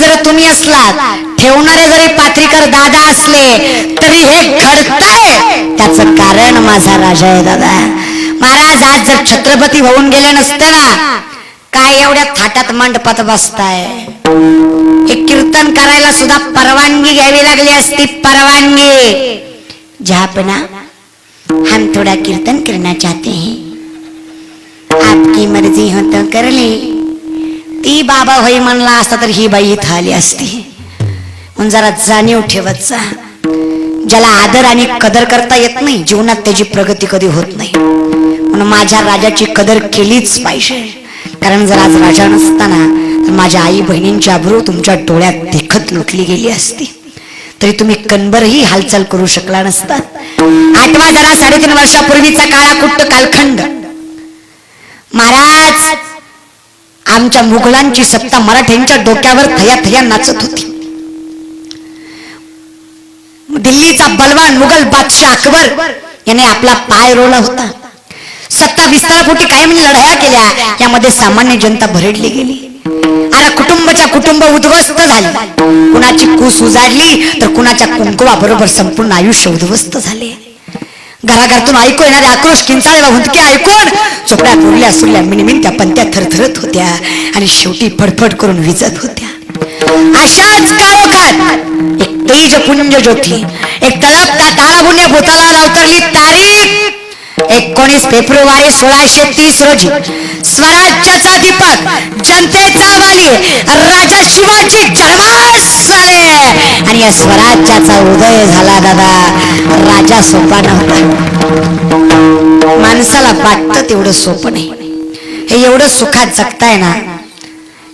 जर तुम्ही असलात ठेवणारे जरी पात्रीकर दादा असले तरी हे घडतंय. त्याच कारण माझा राजा आहे दादा. महाराज आज जर छत्रपती होऊन गेले नसते ना काय एवढ्या थाटात मंडपात बसताय? हे कीर्तन करायला सुद्धा परवानगी घ्यावी लागली असती परवानगी. झापना हम थोड़ा कीर्तन करना चाहते हैं. आपकी मर्जी हो तो कर ले. ती बाबा होई म्हणला असता तर ही बाई इथं आली असती. म्हणून जरा जाणीव ठेवत जा. ज्याला आदर आणि कदर करता येत नाही जीवनात त्याची प्रगती कधी होत नाही. म्हणून माझ्या राजाची कदर केलीच पाहिजे. कारण जर आज राजा नसताना तर माझ्या आई बहिणींची अब्रू तुमच्या डोळ्यात देखत लुटली गेली असती. तरी तुम्ही कणभरही हालचाल करू शकला नसता. आठवा जरा साडेतीन वर्षापूर्वीचा काळा कुट्ट कालखंड. महाराज आमच्या मुघलांची सत्ता मराठ्यांच्या डोक्यावर थया थया नाचत होती. दिल्लीचा बलवान मुघल बादशाह अकबर याने आपला पाय रोवला होता. सत्ता विस्तारापोटी कायम म्हणजे लढाया केल्या यामध्ये सामान्य जनता भरडली गेली. आता कुटुंबाच्या कुटुंब उद्ध्वस्त झाले. कुणाची कूस उजाडली तर कुणाच्या कुंकुवाबरोबर संपूर्ण आयुष्य उद्ध्वस्त झाले. घराघरातून ऐकू येणारे आक्रोश किंचाळेला हुंदके ऐकून चोपड्या पुरल्या सुरल्या मिणमिण त्या पंत्या थरथरत होत्या आणि शेवटी फडफड करून विजत होत्या. अशाच काळोखात एक तेज पुंज ज्योती एक तळपता ताळाबुने भूताला अवतरली तारीख एकोणीस फेब्रुवारी सोळाशे तीस रोजी स्वराज्याचा दीपक जनतेचा वाली राजा शिवाजी जन्मास झाले. आणि या स्वराज्याचा उदय झाला दादा. राजा सोपा नव्हता. माणसाला वाटतं तेवढं सोपं नाही. हे एवढं सुखात जगताय ना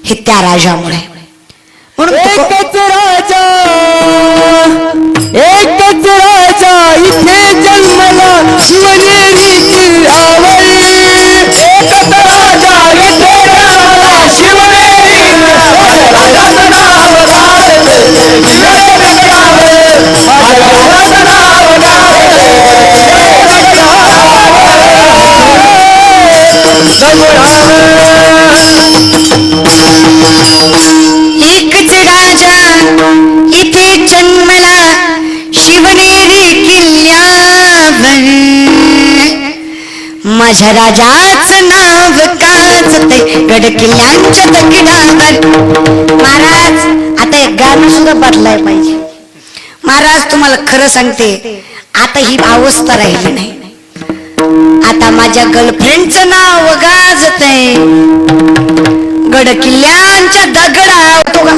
हे त्या राजामुळे. म्हणून एकच राजा एकच राजा इथे जन्मला शिवनेरी किल्ल्यावर एकच राजा इथे माझ्या राजाच नाव गाजते गड किल्ल्यांच्या दगडावर महाराज आता एक गाणं सुद्धा बदलाय पाहिजे. महाराज तुम्हाला खरं सांगते आता ही अवस्था राहिली नाही. आता माझ्या गर्लफ्रेंडचं नाव गाजतय. गड किल्ल्यांच्या दगडा तो का?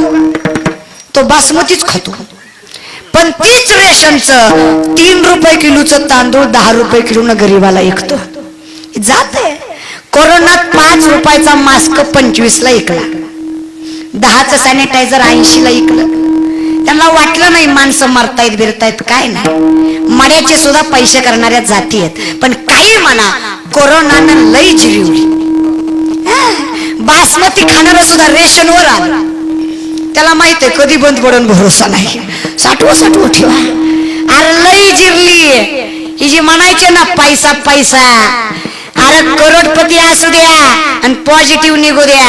तो बासमतीच खातो. पण तीच रेशनचं तीन रुपये किलोचं तांदूळ दहा रुपये किलोनं गरीबाला ऐकतो जाते. कोरोनात पाच रुपयाचा मास्क पंचवीसला ऐकला दहाचं सॅनिटायझर ऐंशीला ऐकलं त्यांना वाटलं नाही माणसं मरतायत बिरतायत काय नाही. मड्याचे सुद्धा पैसे करणाऱ्या जाती आहेत. पण काही म्हणा कोरोनानं लई जिरवली बासमती खाणार सुद्धा रेशनवर आलं. त्याला माहीत आहे कधी बंद पडून भरोसा नाही. साठवो साठवो ठेवा. अरे लई जिरली ही जी म्हणायचे ना पैसा पैसा. अरे करोडपती असू द्या आणि पॉझिटिव्ह निघू द्या.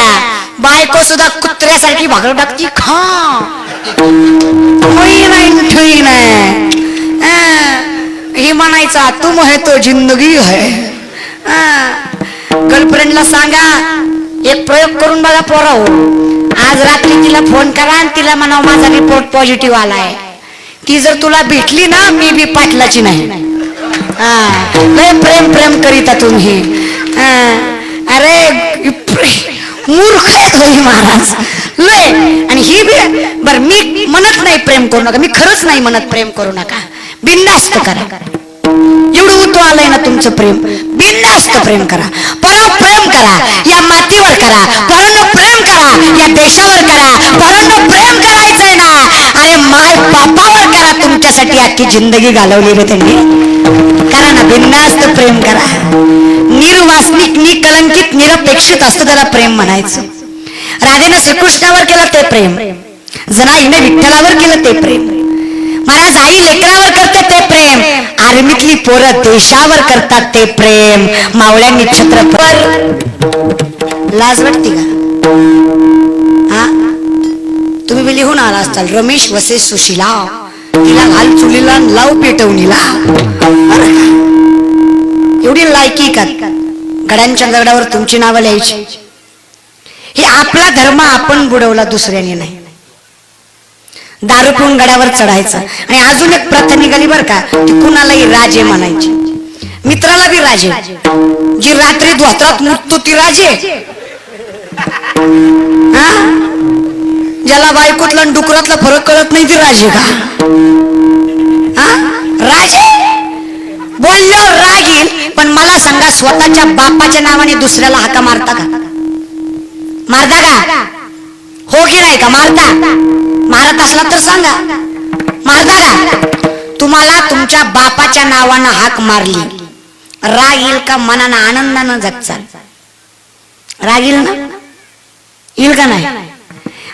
बायको सुद्धा कुत्र्यासारखी भाकर टाकती खा नाही नाही. हे म्हणायचा तुम है तो जिंदगी है गर्लफ्रेंडला सांगा एक प्रयोग करून बघा पोरा हो. आज रात्री तिला फोन करा आणि तिला म्हणा माझा रिपोर्ट पॉझिटिव्ह आलाय. ती जर तुला भेटली ना मी बी पाटलाची नाही. लय प्रेम प्रेम करीता तुम्ही अरे मूर्ख आहेत महाराज लय आणि ही बी बर मी म्हणत नाही प्रेम करू नका मी खरंच नाही म्हणत प्रेम करू नका बिंदास्त करा एवढं उतो आलंय ना तुमचं प्रेम बिंदास्त प्रेम करा परम प्रेम करा या मातीवर करा परम प्रेम करा या देशावर करा परम प्रेम करायचंय ना अरे माय बापावर करा तुमच्यासाठी अख्खी जिंदगी घालवली रे त्यांनी. करा ना बिंदास्त प्रेम करा. निर्वासनिक निकलंकित निरपेक्षित असतो त्याला प्रेम म्हणायचं. राधेनं श्रीकृष्णावर केलं ते प्रेम. जनाईने विठ्ठलावर केलं ते प्रेम. महाराज आई लेकरावर करते ते प्रेम. आर्मीतली पोरं देशावर करतात ते प्रेम. मावळ्यांनी छत्रपती लाज वाटते का? लिहून आला असताल रमेश वसे सुशिला तिला घाल चुलीला लाव पेटवणीला. एवढी लायकी का? गड्यांच्या दगडावर तुमची नावं लिहायची. हे आपला धर्म आपण बुडवला दुसऱ्याने नाही. दारू पिऊन गड्यावर चढायचं. आणि अजून एक प्रथा निघाली बर का ती कुणालाही राजे म्हणायची. मित्राला बी राजे. जी रात्री धोत्रात मुततो ती राजे. हा? ज्याला बायकोतला आणि डुकरातला फरक कळत नाही ती राजे का? हा? राजे? बोललो राग येईल पण मला सांगा स्वतःच्या बापाच्या नावाने दुसऱ्याला हाका मारता का? मारता का? हो की नाही का? मारता? मारत असला तर सांगा. मारता का? तुम्हाला तुमच्या बापाच्या नावानं हाक मारली. राग येईल का मनानं आनंदानं जगचाल? राग येईल ना? येईल का नाही?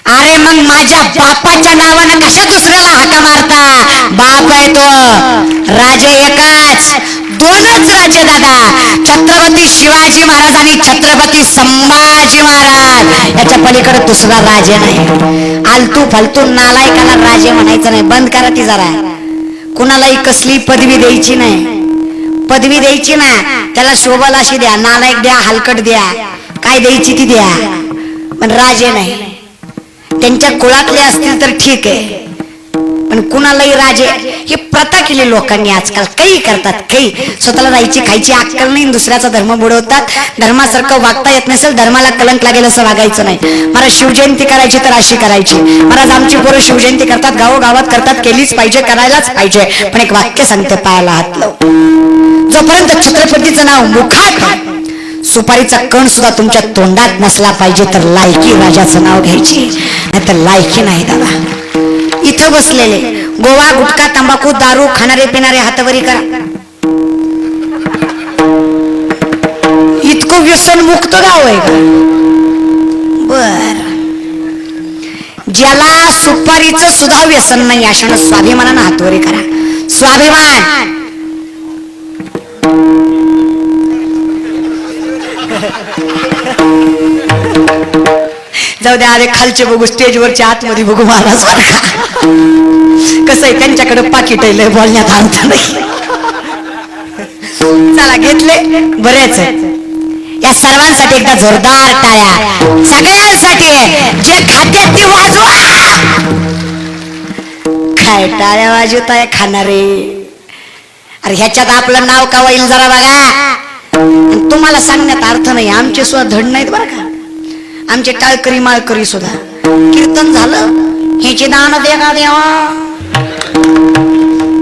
अरे मग माझ्या बापाच्या नावानं कशा दुसऱ्याला हाका मारता? बाप आहे तो. राजे एकाच. दोनच राजे दादा. छत्रपती शिवाजी महाराज आणि छत्रपती संभाजी महाराज. याच्या पलीकडे दुसरा राजे नाही. आलतू फालतू नालायकाला राजे म्हणायचं नाही. बंद करा ती जरा. कुणालाही कसली पदवी द्यायची नाही. पदवी द्यायची ना त्याला शोभल अशी द्या नालायक द्या हलकट द्या. काय द्यायची ती द्या. पण राजे नाही. त्यांच्या कुळातले असतील तर ठीक आहे. पण कुणालाही राजे ही प्रथा केली लोकांनी आजकाल काही करतात काही. स्वतःला राहायची खायची अक्कल नाही दुसऱ्याचा धर्म बुडवतात. धर्मासारखं वागता येत नसेल धर्माला कलंक लागेल असं वागायचं नाही. मला शिवजयंती करायची तर अशी करायची. महाराज आमची पोरं शिवजयंती करतात गावोगावात करतात केलीच पाहिजे करायलाच पाहिजे. पण एक वाक्य सांगते पायाला हात लाव जोपर्यंत छत्रपतीचं नाव मुखात सुपारीचा कण सुद्धा तुमच्या तोंडात नसला पाहिजे तर लायकी राजाचं नाव घ्यायची. नाही तर लायकी नाही दादा. इथं बसलेले. गोवा गुटखा तंबाखू दारू खाणारे पिणारे हातवरी करा. इतकं व्यसन मुक्त गाव आहे का? बर. ज्याला सुपारीचं सुद्धा व्यसन नाही अशानं स्वाभिमानानं हातवरी करा. स्वाभिमान! जाऊ द्या अरे खालचे बघू स्टेजवरच्या आतमध्ये बघू महाराज कसं आहे त्यांच्याकडे पाकिट आहे लय बोलण्यात अर्थ नाही. चला घेतले? बरेच या सर्वांसाठी एकदा जोरदार टाळ्या. सगळ्यांसाठी जे खात्यात ते वाजवा. काय टाळ्या वाजवताय खाणारे? अरे ह्याच्यात आपलं नाव का होईल जरा बघा. तुम्हाला सांगण्यात अर्थ नाही. आमचे सुद्धा धड नाहीत बरं का? आमचे टाळकरी माळकरी सुद्धा. कीर्तन झालं हिचे दान देगा देवा?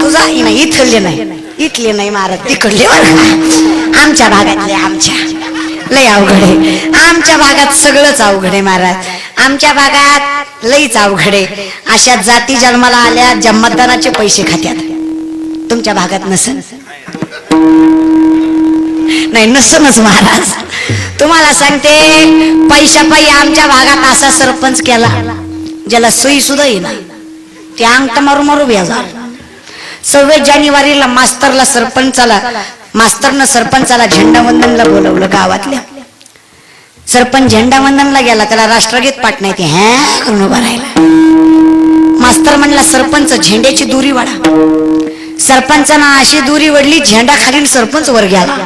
तुझा नाही इथले नाही इथले नाही महाराज तिकडले बरं का? आमच्या भागातले आमच्या. लय अवघड आहे. आमच्या भागात सगळंच अवघड आहे महाराज आमच्या भागात लईच अवघड आहे. अशा जाती जन्माला आल्या जन्मदानाचे पैसे खात्यात. तुमच्या भागात नसेल. नाही नसूनच महाराज. तुम्हाला सांगते पैशापायी आमच्या भागात असा सरपंच केला ज्याला सोयी सुद्धा येईना. ते अंगठ मारू मारू बेजार सव्वीस जानेवारीला मास्तरला सरपंचाला मास्तरनं सरपंचाला झेंडावंदनला बोलवलं गावातल्या. सरपंच झेंडावंदनला गेला त्याला राष्ट्रगीत पाठ नाही ते हॅ करून उभा राहिला. मास्तर म्हणला सरपंच झेंड्याची दुरी वाढा. सरपंचांना अशी दुरी वडली झेंडा खाली सरपंच वर गेला.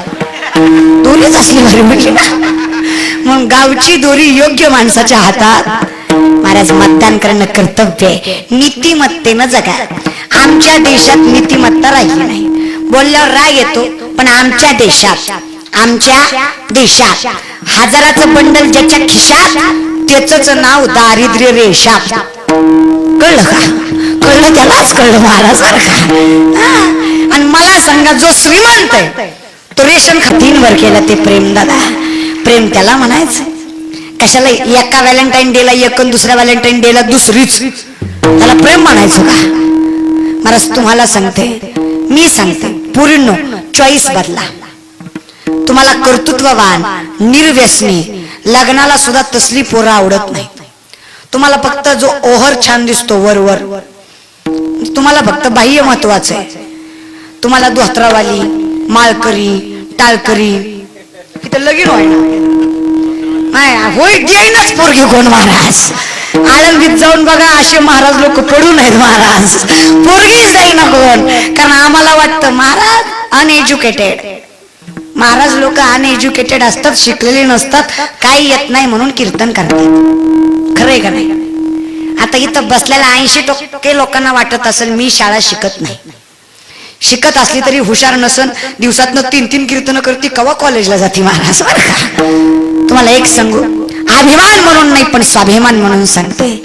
दोरीच असली बरी म्हटली ना. मग गावची दोरी योग्य माणसाच्या हातात. महाराज मतदान करणं कर्तव्य आहे. नीतिमत्तेनं जगा. आमच्या देशात नीतिमत्ता राहिली नाही. बोलल्यावर राग येतो पण आमच्या देशात आमच्या देशात हजाराचं बंडल ज्याच्या खिशात त्याच नाव दारिद्र्य रेषा कळलं का? कळलं त्यालाच कळलं महाराज बरं का आणि मला सांगा जो श्रीमंत आहे तो रेशन खातींवर केलं ते प्रेम दादा. प्रेम त्याला म्हणायचं. कशाला एका व्हॅलेंटाईन डेला एक दुसऱ्या व्हॅलेंटाईन डेला दुसरीच? त्याला प्रेम म्हणायचो का? महाराज तुम्हाला सांगते. मी सांगते. पूर्ण चॉईस बदला. तुम्हाला कर्तृत्ववान निर्व्यसनी लग्नाला सुद्धा तसली पोरं आवडत नाही. तुम्हाला फक्त जो ओहर छान दिसतो वर वर तुम्हाला फक्त बाह्य महत्वाचं आहे. तुम्हाला धोत्रावाली माळकरी टाळकरी. इथं लगीन व्हायला नाही होय देईनच पोरगी कोण महाराज? आळंदीत जाऊन बघा असे महाराज लोक पडू नयेत महाराज. पोरगीच जाईना कोण? कारण आम्हाला वाटतं महाराज अनएज्युकेटेड महाराज लोक अनएज्युकेटेड असतात शिकलेले नसतात काही येत नाही म्हणून कीर्तन करतात. खरंय का नाही? आता इथं बसलेल्या ऐंशी टक्के लोकांना वाटत असेल मी शाळा शिकत नाही. शिकत असली तरी हुशार नसन. दिवसातनं तीन तीन कीर्तन करते कवा कॉलेजला जाते महाराज? का? तुम्हाला एक सांगू. अभिमान म्हणून नाही पण स्वाभिमान म्हणून सांगते.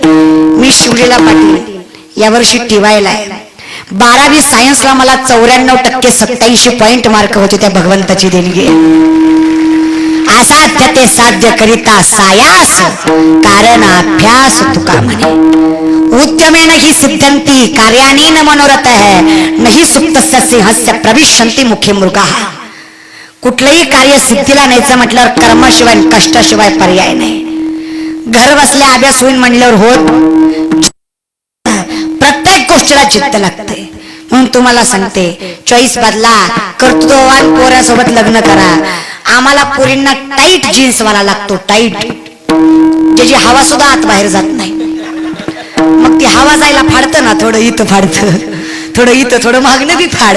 मी शिवलीला पाटील यावर्षी टिवायला आहे. बारावी सायन्सला मला चौऱ्याण्णव टक्के सत्याऐंशी पॉईंट मार्क होते त्या भगवंताची देणगी. असाध्य ते साध्य करिता सायास कारण अभ्यास तुका म्हणे. उद्यमेन ही सिद्धंती कार्याने न मनोरथ है नाही सुप्त सिंहस्य प्रविशंती मुख्य मृगा. कुठलंही कार्य सिद्धीला न्यायचं म्हटल्यावर कर्माशिवाय कष्टाशिवाय पर्याय नाही. घर बसल्या अभ्यास होईल म्हणल्यावर होत प्रत्येक गोष्टीला चित्त लागते. म्हणून तुम्हाला सांगते चॉईस बदला कर्तृत्ववान पोऱ्यासोबत लग्न करा. आम्हाला पोरींना टाईट जीन्स वाला लागतो टाईट ज्याची हवा सुद्धा आत बाहेर जात नाही. मग ती हवा जायला फाडतं ना थोडं इथं फाडतं. थोडं इथं थोडं मागणं बी फाड.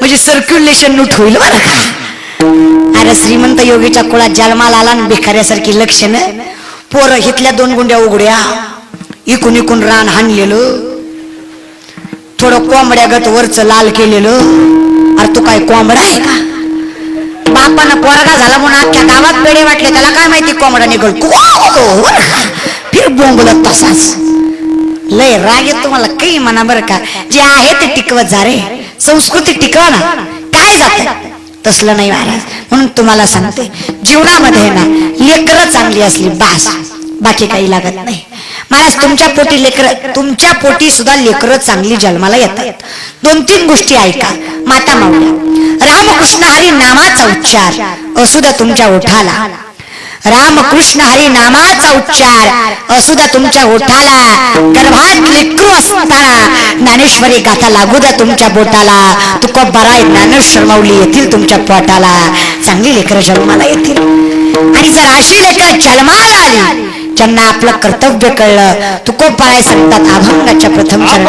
म्हणजे सर्क्युलेशन नुट होईल बरं का? अरे श्रीमंत योगीच्या कुळात जन्माला आला आणि भिकाऱ्यासारखी लक्षणं. पोरं हितल्या दोन गुंड्या उघड्या. इकून इकून रान हाणलेलं. थोडं कोंबड्यागत वरच लाल केलेलं. अरे तू काय कोंबडा आहे का? बापानं पोरगा झाला म्हणून अख्ख्या गावात पेढे वाटले त्याला काय माहिती कोंबडा निघल? हो फिर बोंबलत तसाच. लय राग येत तुम्हाला काही म्हणा बरं का. जे आहे ते टिकवत जा रे. संस्कृती टिकवा ना. काय जात तसलं नाही महाराज. म्हणून तुम्हाला सांगते जीवनामध्ये ना लेकरं चांगली असली बास. बाकी काही लागत नाही. महाराज तुमच्या पोटी लेकर तुमच्या पोटी सुद्धा लेकरं चांगली जन्माला येतात. दोन तीन गोष्टी ऐका. माता मावल्या रामकृष्ण हरी नामाचा उच्चार. असू द्या तुमच्या ओठाला. रामकृष्ण हरी नामाचा उच्चार. असू द्या तुमच्या ओठाला. गर्भात लेकरू असताना. ज्ञानेश्वरी गाथा लागू द्या तुमच्या बोटाला तुका बराय ज्ञानेश्वर माऊली येतील तुमच्या पोटाला. चांगली लेकरं जन्माला येतील. आणि जर अशी लेकर जन्माला आली. ज्यांना आपलं कर्तव्य कळलं तुकोबाराय सांगतात अभंगाच्या प्रथम चरणात.